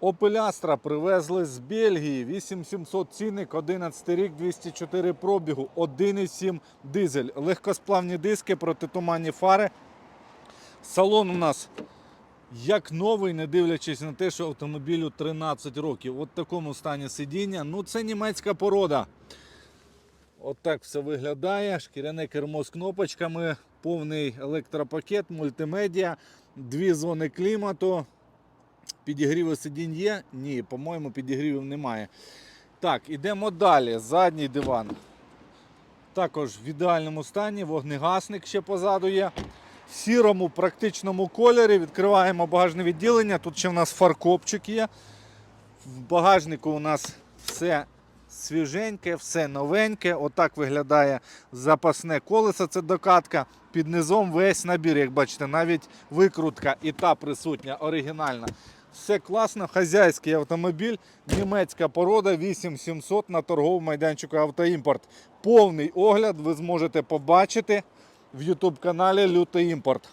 Opel Astra привезли з Бельгії. 8700 цінник, 11 рік, 204 пробігу, 1,7 дизель. Легкосплавні диски, протитуманні фари. Салон у нас як новий, не дивлячись на те, що автомобілю 13 років. От в такому стані сидіння. Ну, це німецька порода. От так все виглядає. Шкіряне кермо з кнопочками, повний електропакет, мультимедіа, дві зони клімату. Підігріви сидінь є? Ні, по-моєму, підігрівів немає. Так, ідемо далі. Задній диван. Також в ідеальному стані, вогнегасник ще позаду є. В сірому практичному кольорі відкриваємо багажне відділення. Тут ще в нас фаркопчик є. В багажнику у нас все свіженьке, все новеньке. Отак виглядає запасне колесо. Це докатка. Під низом весь набір, як бачите, навіть викрутка і та присутня, оригінальна. Все класно, хазяйський автомобіль, німецька порода 8700 на торговому майданчику Автоімпорт. Повний огляд ви зможете побачити в YouTube каналі Лютий Імпорт.